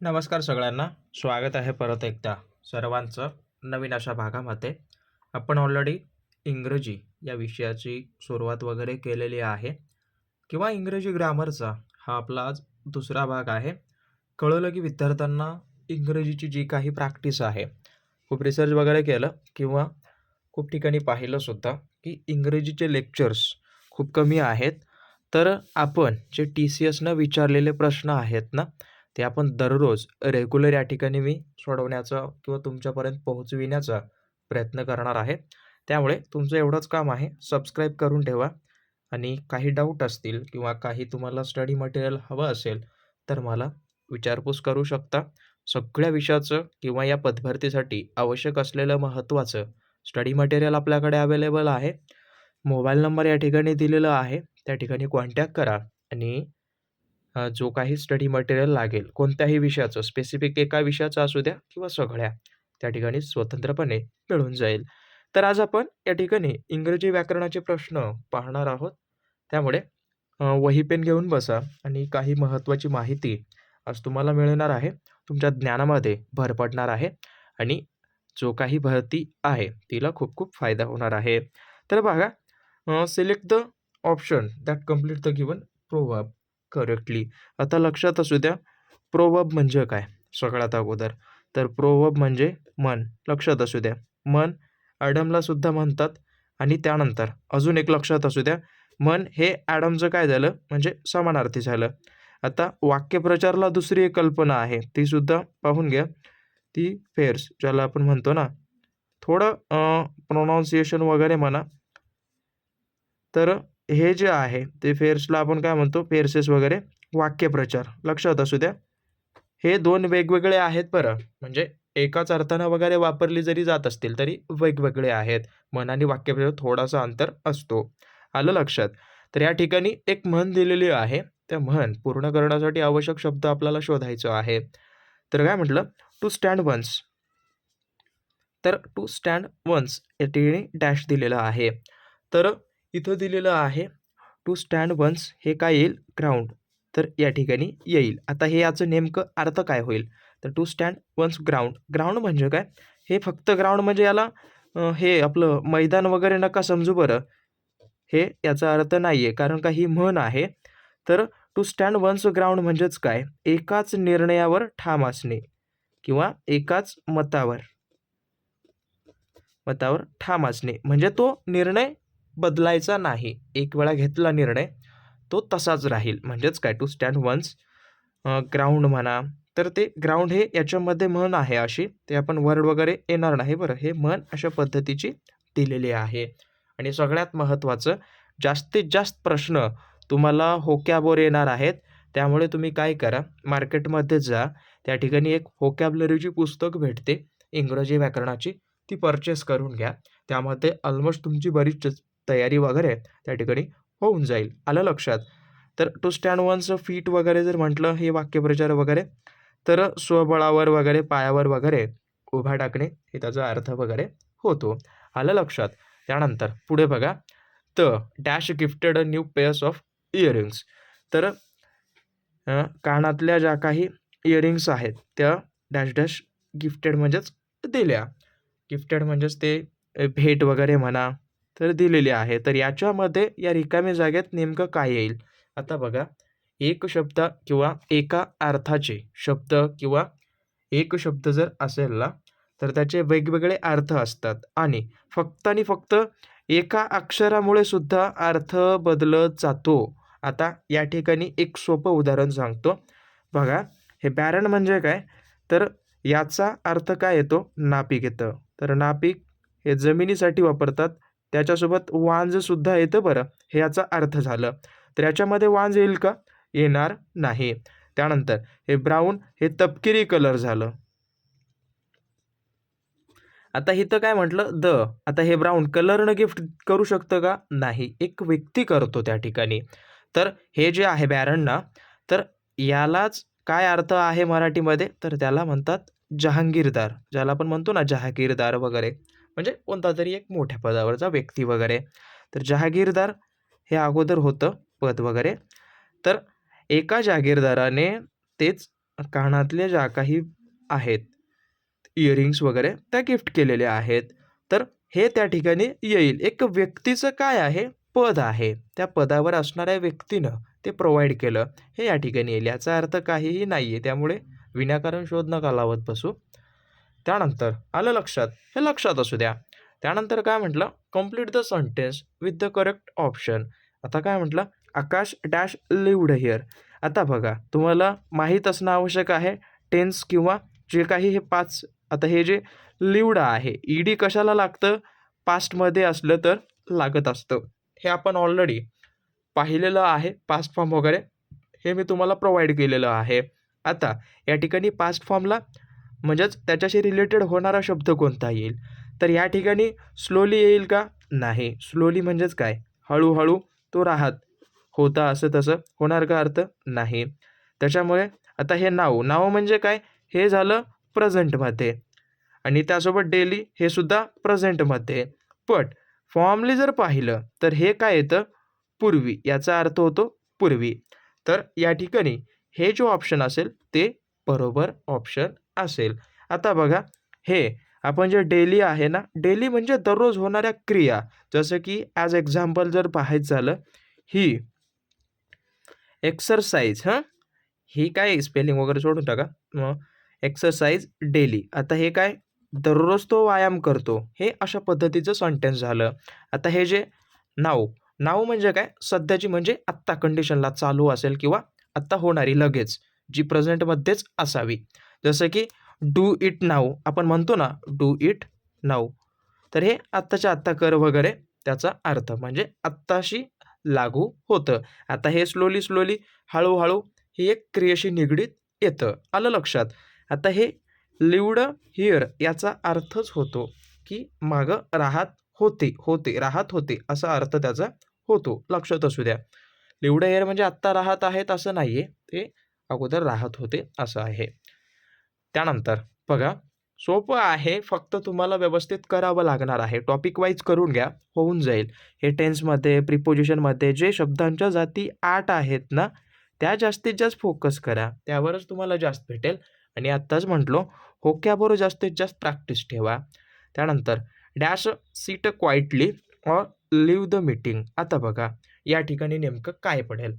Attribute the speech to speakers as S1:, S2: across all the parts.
S1: नमस्कार सगळ्यांना. स्वागत आहे परत एकदा सर्वांचं नवीन अशा भागामध्ये. आपण ऑलरेडी इंग्रजी या विषयाची सुरुवात वगैरे केलेली आहे. किंवा इंग्रजी ग्रामरचा हा आपला आज दुसरा भाग आहे. कळलं की विद्यार्थ्यांना इंग्रजीची जी काही प्रॅक्टिस आहे खूप रिसर्च वगैरे केलं किंवा खूप ठिकाणी पाहिलं सुद्धा की इंग्रजीचे लेक्चर्स खूप कमी आहेत. तर आपण जे टी सी एसनं विचारलेले प्रश्न आहेत ना ते आपण दररोज रेग्युलर या ठिकाणी मी सोडवण्याचा किंवा तुमच्यापर्यंत पोहोचविण्याचा प्रयत्न करणार आहे. त्यामुळे तुमचं एवढंच काम आहे. सबस्क्राईब करून ठेवा. आणि काही डाऊट असतील किंवा काही तुम्हाला स्टडी मटेरियल हवं असेल तर मला विचारपूस करू शकता. सगळ्या विषयाचं किंवा या पदभरतीसाठी आवश्यक असलेलं महत्त्वाचं स्टडी मटेरियल आपल्याकडे अवेलेबल आहे. मोबाईल नंबर या ठिकाणी दिलेला आहे. त्या ठिकाणी कॉन्टॅक्ट करा. आणि अ, जो काही स्टडी मटेरियल लागेल कोणत्याही विषयाचं स्पेसिफिक एका विषयाचं असू द्या किंवा सगळ्या त्या ठिकाणी स्वतंत्रपणे मिळून जाईल. तर आज आपण या ठिकाणी इंग्रजी व्याकरणाचे प्रश्न पाहणार आहोत. त्यामुळे अ, वही पेन घेऊन बसा आणि काही महत्त्वाची माहिती आज तुम्हाला मिळणार आहे. तुमच्या ज्ञानामध्ये भर पडणार आहे आणि जो काही भरती आहे तिला खूप खूप फायदा होणार आहे. तर बघा select the option that complete the given proverb correctly आता लक्षात असू द्या प्रोवब म्हणजे काय? सगळ्यात अगोदर. तर प्रोवब म्हणजे मन. लक्षात असू द्या. मन ॲडमला सुद्धा म्हणतात आणि त्यानंतर. अजून एक लक्षात असू द्या. मन हे ॲडमचं काय झालं? म्हणजे समानार्थी झालं. आता वाक्यप्रचारला दुसरी एक कल्पना आहे. ती सुद्धा पाहून घ्या. ती फेर्स ज्याला आपण म्हणतो ना थोडं प्रोनाऊन्सिएशन वगैरे म्हणा. तर हे जे आहे ते फेर्सला आपण काय म्हणतो? फेर्सेस वगैरे वाक्यप्रचार. लक्षात असू द्या. हे दोन वेगवेगळे आहेत बरं. म्हणजे एकाच अर्थानं वगैरे वापरली जरी जात असतील तरी वेगवेगळे आहेत. मन आणि वाक्यप्रचार थोडासा अंतर असतो. आलं लक्षात? तर या ठिकाणी एक म्हण दिलेली आहे. त्या म्हण पूर्ण करण्यासाठी आवश्यक शब्द आपल्याला शोधायचा आहे. तर काय म्हटलं? टू स्टँड वन्स तर टू स्टँड वन्स या ठिकाणी डॅश दिलेलं आहे. तर इथं दिलेलं आहे टू स्टँड वन्स हे काय येईल? ग्राउंड तर या ठिकाणी येईल. आता हे याचं नेमकं अर्थ काय होईल? तर to stand one's ground ground म्हणजे काय? हे फक्त ग्राउंड म्हणजे याला हे आपलं मैदान वगैरे नका समजू बरं. हे याचा अर्थ नाही आहे कारण का ही म्हण आहे. तर टू स्टँड वन्स ग्राउंड म्हणजेच काय? एकाच निर्णयावर ठाम असणे किंवा एकाच मतावर मतावर ठाम असणे. म्हणजे तो निर्णय बदलायचा नाही. एक वेळा घेतला निर्णय तो तसाच राहील. म्हणजेच काय? टू स्टँड वन्स ग्राउंड म्हणा. तर ते ग्राउंड हे याच्यामध्ये म्हण आहे अशी. ते आपण वर्ड वगैरे येणार नाही बरं. हे म्हण अशा पद्धतीची दिलेली आहे. आणि सगळ्यात महत्त्वाचं जास्तीत जास्त प्रश्न तुम्हाला होक्याबोर येणार आहेत. त्यामुळे तुम्ही काय करा? मार्केटमध्ये जा. त्या ठिकाणी एक होकॅबलरीची पुस्तक भेटते. इंग्रजी व्याकरणाची. ती परचेस करून घ्या. त्यामध्ये ऑलमोस्ट तुमची बरीच तयारी वगैरे त्या ठिकाणी होऊन जाईल. आलं लक्षात? तर टू स्टँड वन्स फीट वगैरे जर म्हटलं हे वाक्यप्रचार वगैरे तर स्वबळावर वगैरे पायावर वगैरे उभा टाकणे हे त्याचा अर्थ वगैरे होतो. आलं लक्षात? त्यानंतर पुढे बघा. त dash gifted new pairs of earrings तर कानातल्या ज्या काही इयरिंग्स आहेत त्या डॅश डॅश गिफ्टेड म्हणजेच दिल्या. गिफ्टेड म्हणजेच ते भेट वगैरे म्हणा तर दिलेली आहे. तर याच्यामध्ये या रिकाम्या जागेत नेमकं काय येईल? आता बघा. एक शब्द किंवा एका अर्थाचे शब्द किंवा एक शब्द जर असेल ना तर त्याचे वेगवेगळे अर्थ असतात. आणि फक्त आणि फक्त एका अक्षरामुळे सुद्धा अर्थ बदलत जातो. आता या ठिकाणी एक सोपं उदाहरण सांगतो. बघा हे बॅरण म्हणजे काय? तर याचा अर्थ काय येतो? नापिक येतं. तर नापिक हे जमिनीसाठी वापरतात. त्याच्यासोबत वांजसुद्धा येतं बरं. हे याचा अर्थ झालं. तर याच्यामध्ये वांज येईल का? येणार नाही. त्यानंतर हे ब्राऊन हे तपकिरी कलर झालं. आता इथं काय म्हटलं? द. आता हे ब्राऊन कलरनं गिफ्ट करू शकतं का? नाही. एक व्यक्ती करतो त्या ठिकाणी. तर हे जे आहे बॅरन ना तर यालाच काय अर्थ आहे मराठीमध्ये? तर त्याला म्हणतात जहांगीरदार. ज्याला आपण म्हणतो ना जहागीरदार वगैरे. म्हणजे कोणता तरी एक मोठ्या पदावरचा व्यक्ती वगैरे. तर जहागीरदार हे अगोदर होतं पद वगैरे. तर एका जहागीरदाराने तेच कानातल्या ज्या काही आहेत इयरिंग्स वगैरे त्या गिफ्ट केलेल्या आहेत. तर हे त्या ठिकाणी येईल. एक व्यक्तीचं काय आहे? पद आहे. त्या पदावर असणाऱ्या व्यक्तीनं ते प्रोव्हाइड केलं. हे या ठिकाणी येईल. याचा अर्थ काहीही नाही आहे त्यामुळे विनाकारण शोध नका लावत बसू. त्यानंतर आलं लक्षात. हे लक्षात असू द्या. त्यानंतर काय म्हटलं? Complete the sentence with the correct option आता काय म्हटलं? आकाश डॅश लिव्ड हिअर आता बघा तुम्हाला माहीत असणं आवश्यक आहे. टेन्स किंवा जे काही हे पाच आता हे जे लिव्ड आहे ई डी कशाला लागतं? पास्टमध्ये असलं तर लागत असतं. हे आपण ऑलरेडी पाहिलेलं आहे पास्ट फॉर्म वगैरे. हे मी तुम्हाला प्रोव्हाइड केलेलं आहे. आता या ठिकाणी पास्ट फॉर्मला म्हणजेच त्याच्याशी रिलेटेड होणारा शब्द कोणता येईल? तर या ठिकाणी स्लोली येईल का? नाही. स्लोली म्हणजेच काय? हळूहळू तो राहत होता असं तसं होणार का अर्थ? नाही. त्याच्यामुळे आता हे नाव नाव म्हणजे काय? हे झालं प्रेझेंटमध्ये आणि त्यासोबत डेली हे सुद्धा प्रेझेंटमध्ये बट फॉर्मली जर पाहिलं तर हे काय येतं? पूर्वी. याचा अर्थ होतो पूर्वी. तर या ठिकाणी हे जो ऑप्शन असेल ते बरोबर ऑप्शन असेल. आता बघा हे आपण जे डेली आहे ना डेली म्हणजे दररोज होणाऱ्या क्रिया. जसं की ॲज एक्झाम्पल जर पाहायचं झालं ही एक्सरसाइज हां? ही काय स्पेलिंग वगैरे सोडून टाका. मग एक्सरसाइज डेली आता हे काय? दररोज तो व्यायाम करतो. हे अशा पद्धतीचं सेंटेन्स झालं. आता हे जे नाव नाव म्हणजे काय? सध्याची म्हणजे आत्ता कंडिशनला चालू असेल किंवा आत्ता होणारी लगेच जी प्रेझेंटमध्येच असावी. जसं की डू इट नाऊ आपण म्हणतो ना डू इट नाऊ तर हे आत्ताच्या आत्ता कर वगैरे त्याचा अर्थ म्हणजे आत्ताशी लागू होतं. आता हे स्लोली स्लोली हळूहळू ही एक क्रियेशी निगडीत येतं. आलं लक्षात? आता हे लिवड हिअर याचा अर्थच होतो की मागं राहत होते होते राहत होते असा अर्थ त्याचा होतो. लक्षात असू द्या. लिवड हिअर म्हणजे आत्ता राहत आहेत असं नाही आहे ते अगोदर राहत होते असं आहे. त्यानंतर बघा सोपं आहे फक्त तुम्हाला व्यवस्थित करावं लागणार आहे. टॉपिक वाईज करून घ्या होऊन जाईल. हे टेन्समध्ये प्रिपोजिशनमध्ये जे शब्दांच्या जाती आठ आहेत ना त्या जास्तीत जास्त फोकस करा. त्यावरच तुम्हाला जास्त भेटेल. आणि आत्ताच म्हटलो होक्याबरोबर जास्तीत जास्त प्रॅक्टिस ठेवा. त्यानंतर dash sit quietly or leave the meeting आता बघा या ठिकाणी नेमकं काय पडेल?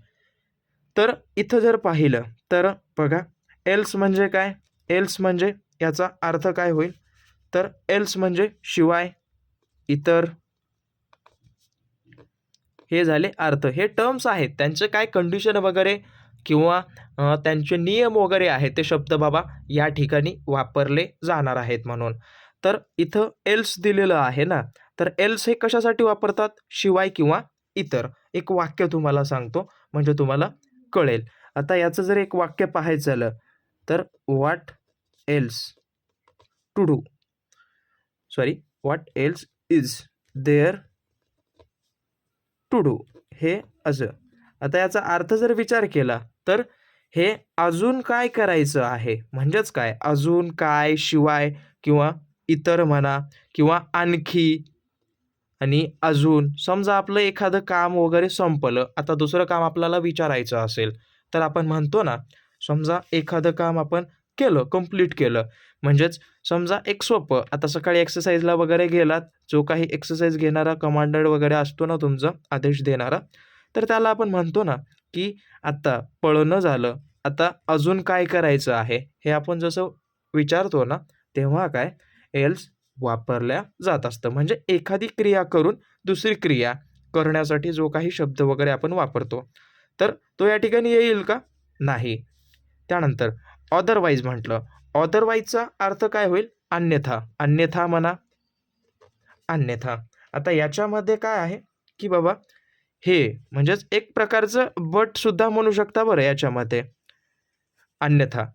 S1: तर इथं जर पाहिलं तर बघा एल्स म्हणजे काय? एल्स म्हणजे याचा अर्थ काय होईल? तर एल्स म्हणजे शिवाय इतर. हे झाले अर्थ. हे टर्म्स आहेत. त्यांचे काय कंडिशन वगैरे किंवा त्यांचे नियम वगैरे आहेत ते शब्द बाबा या ठिकाणी वापरले जाणार आहेत म्हणून. तर इथं एल्स दिलेलं आहे ना? तर एल्स हे कशासाठी वापरतात? शिवाय किंवा इतर. एक वाक्य तुम्हाला सांगतो म्हणजे तुम्हाला कळेल. आता याचं जर एक वाक्य पाहायचं झालं तर what else to do sorry what else is there to do हे असं आता याचा अर्थ जर विचार केला तर हे अजून काय करायचं आहे? म्हणजेच काय? अजून काय शिवाय किंवा इतर म्हणा किंवा आणखी आणि अजून. समजा आपलं एखादं काम वगैरे संपलं आता दुसरं काम आपल्याला विचारायचं असेल तर आपण म्हणतो ना समजा एखादं काम आपण केलं कंप्लीट केलं. म्हणजेच समजा एक सोपं आता सकाळी एक्सरसाइजला वगैरे गेलात जो काही एक्सरसाइज घेणारा कमांडर वगैरे असतो ना तुमचा आदेश देणारा तर त्याला आपण म्हणतो ना की आता पळणं झालं आता अजून काय करायचं आहे हे आपण जसं विचारतो ना तेव्हा काय? एल्स वापरल्या जात असतं. म्हणजे एखादी क्रिया करून दुसरी क्रिया करण्यासाठी जो काही शब्द वगैरे आपण वापरतो. तर तो या ठिकाणी येईल का? नाही. त्यानंतर ऑदरवाईज म्हटलं. ऑदरवाईजचा अर्थ काय होईल? अन्यथा. अन्यथा म्हणा. अन्यथा. आता याच्यामध्ये काय आहे? की बाबा हे म्हणजेच एक प्रकारचं बटसुद्धा म्हणू शकता बरं याच्यामध्ये. अन्यथा.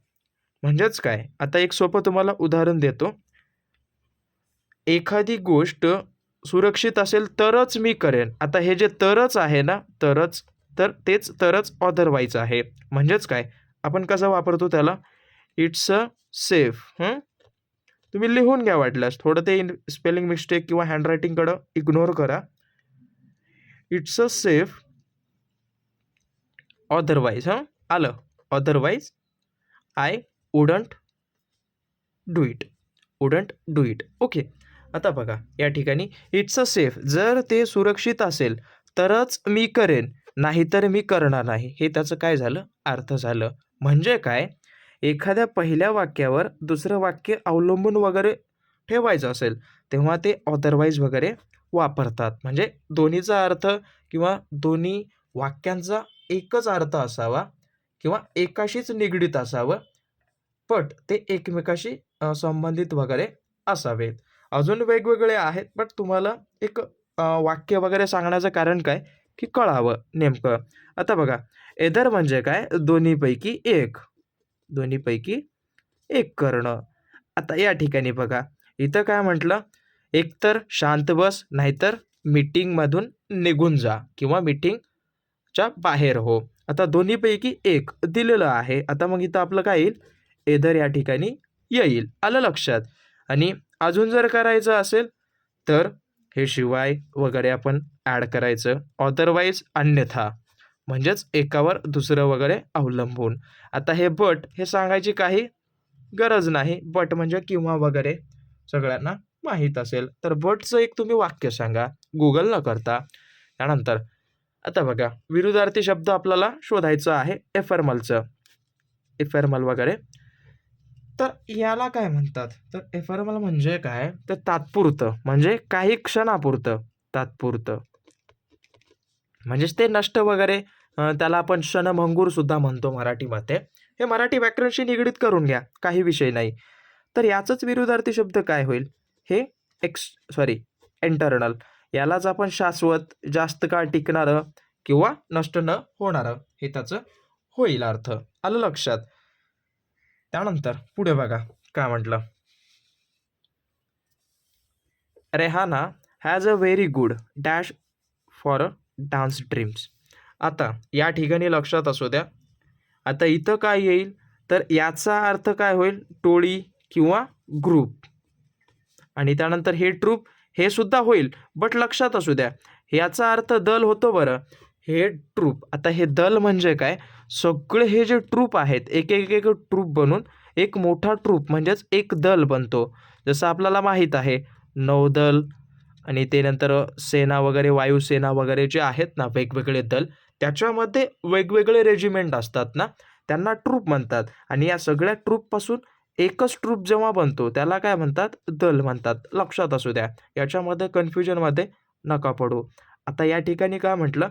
S1: म्हणजेच काय? आता एक सोपं तुम्हाला उदाहरण देतो. एखादी गोष्ट सुरक्षित असेल तरच मी करेन. आता हे जे तरच आहे ना तरच तर तेच तरच ऑदरवाईज आहे. म्हणजेच काय? आपण कसं वापरतो त्याला? इट्स अ सेफ तुम्ही लिहून घ्या वाटल्यास. थोडं ते स्पेलिंग मिस्टेक किंवा हँडरायटिंगकडं इग्नोर करा. इट्स अ सेफ ऑदरवाईज हां? आलं. Otherwise I wouldn't do it wouldn't do it okay आता बघा. या ठिकाणी इट्स अ सेफ जर ते सुरक्षित असेल तरच मी करेन. नाहीतर मी करणार नाही. हे त्याचं काय झालं? अर्थ झालं. म्हणजे काय? एखाद्या पहिल्या वाक्यावर दुसरं वाक्य अवलंबून वगैरे ठेवायचं असेल तेव्हा ते ऑदरवाईज वगैरे वापरतात. म्हणजे दोन्हीचा अर्थ किंवा दोन्ही वाक्यांचा एकच अर्थ असावा किंवा एकाशीच निगडीत असावं पट ते एकमेकाशी संबंधित वगैरे असावेत. अजून वेगवेगळे आहेत बट तुम्हाला एक वाक्य वगैरे सांगण्याचं कारण काय? की कळावं नेमकं. आता बघा एदर म्हणजे काय? दोन्हीपैकी एक. दोन्हीपैकी एक करणं. आता या ठिकाणी बघा इथं काय म्हटलं? एकतर शांत बस नाहीतर मीटिंगमधून निघून जा किंवा मीटिंगच्या बाहेर हो. आता दोन्हीपैकी एक दिलेलं आहे. आता मग इथं आपलं काय येईल? एदर या ठिकाणी येईल. आलं लक्षात. आणि अजून जर करायचं असेल तर हे शिवाय वगैरे आपण ॲड करायचं. ऑदरवाईज अन्यथा. म्हणजेच एकावर दुसरं वगैरे अवलंबून. आता हे बट हे सांगायची काही गरज नाही. बट म्हणजे किंवा वगैरे सगळ्यांना माहीत असेल. तर बटचं एक तुम्ही वाक्य सांगा. गुगल न करता. त्यानंतर आता बघा. विरुद्धार्थी शब्द आपल्याला शोधायचं आहे. एफर्मलचं एफर्मल वगैरे. तर याला काय म्हणतात? तर एफर्मल म्हणजे काय? तर तात्पुरतं. म्हणजे काही क्षणापुरतं. तात्पुरतं. म्हणजेच ते नष्ट वगैरे त्याला आपण क्षणभंगूर सुद्धा म्हणतो मराठीमध्ये हे मराठी व्याकरणशी निगडीत करून घ्या. काही विषय नाही. तर याचंच विरुद्धार्थी शब्द काय होईल? हे एक्स सॉरी एंटर्नल. यालाच आपण शाश्वत जास्त काळ टिकणारं किंवा नष्ट न होणारं हे त्याचं होईल अर्थ. आलं लक्षात? त्यानंतर पुढे बघा काय म्हटलं? Rehana has a very good dash for a dance dreams आता या ठिकाणी लक्षात असू द्या. आता इथं काय येईल? तर याचा अर्थ काय होईल? टोळी किंवा ग्रुप आणि त्यानंतर हे ट्रूप हे सुद्धा होईल बट लक्षात असू द्या. याचा अर्थ दल होतो बरं. हे ट्रूप आता हे दल म्हणजे काय? सगळे हे जे ट्रूप आहेत एक एक एक ट्रूप बनून एक मोठा ट्रूप म्हणजेच एक दल बनतो. जसं आपल्याला माहीत आहे नौदल आणि ते नंतर सेना वगैरे वायुसेना वगैरे जे आहेत ना वेगवेगळे दल त्याच्यामध्ये वेगवेगळे रेजिमेंट असतात ना त्यांना ट्रूप म्हणतात. आणि या सगळ्या ट्रूपपासून एकच ट्रूप जेव्हा बनतो त्याला काय म्हणतात? दल म्हणतात. लक्षात असू द्या. याच्यामध्ये कन्फ्युजनमध्ये नका पडू. आता या ठिकाणी काय म्हटलं?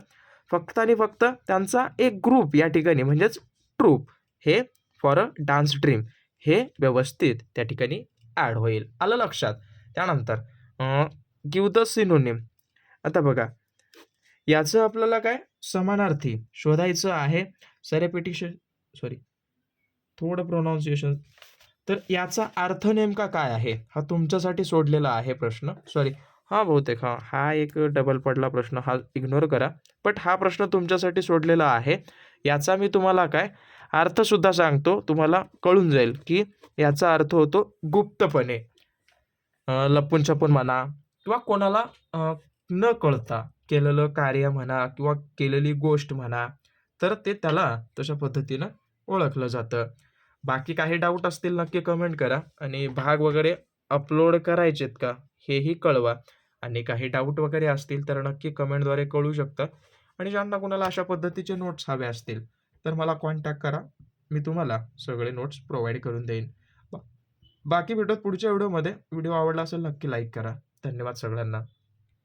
S1: फक्त आणि फक्त त्यांचा एक ग्रुप या ठिकाणी म्हणजेच ट्रूप हे फॉर अ डान्स ड्रीम हे व्यवस्थित त्या ठिकाणी ॲड होईल. आलं लक्षात? त्यानंतर गिव द सिनोनिम आता बघा. याचं आपल्याला काय? समानार्थी शोधायचं आहे. सरेपिटिशन सॉरी थोडं प्रोनाऊन्सिएशन तर याचा अर्थ नेमका काय आहे? हा तुमच्यासाठी सोडलेला आहे प्रश्न. सॉरी हां बहुतेक. हां हा एक डबल पडला प्रश्न हा इग्नोर करा. बट हा प्रश्न तुमच्यासाठी सोडलेला आहे. याचा मी तुम्हाला काय अर्थसुद्धा सांगतो तुम्हाला कळून जाईल की याचा अर्थ होतो गुप्तपणे. लपून छपून म्हणा किंवा कोणाला न कळता केलेलं कार्य म्हणा किंवा केलेली गोष्ट म्हणा तर ते त्याला तशा पद्धतीनं ओळखलं जातं. बाकी काही डाऊट असतील नक्की कमेंट करा. आणि भाग वगैरे अपलोड करायचेत का हेही कळवा. आणि काही डाऊट वगैरे असतील तर नक्की कमेंटद्वारे कळू शकतं. आणि ज्यांना कोणाला अशा पद्धतीचे नोट्स हवे असतील तर मला कॉन्टॅक्ट करा. मी तुम्हाला सगळे नोट्स प्रोव्हाइड करून देईन. बाकी भेटत पुढच्या व्हिडिओमध्ये व्हिडिओ आवडला असेल नक्की लाईक करा. धन्यवाद सगळ्यांना.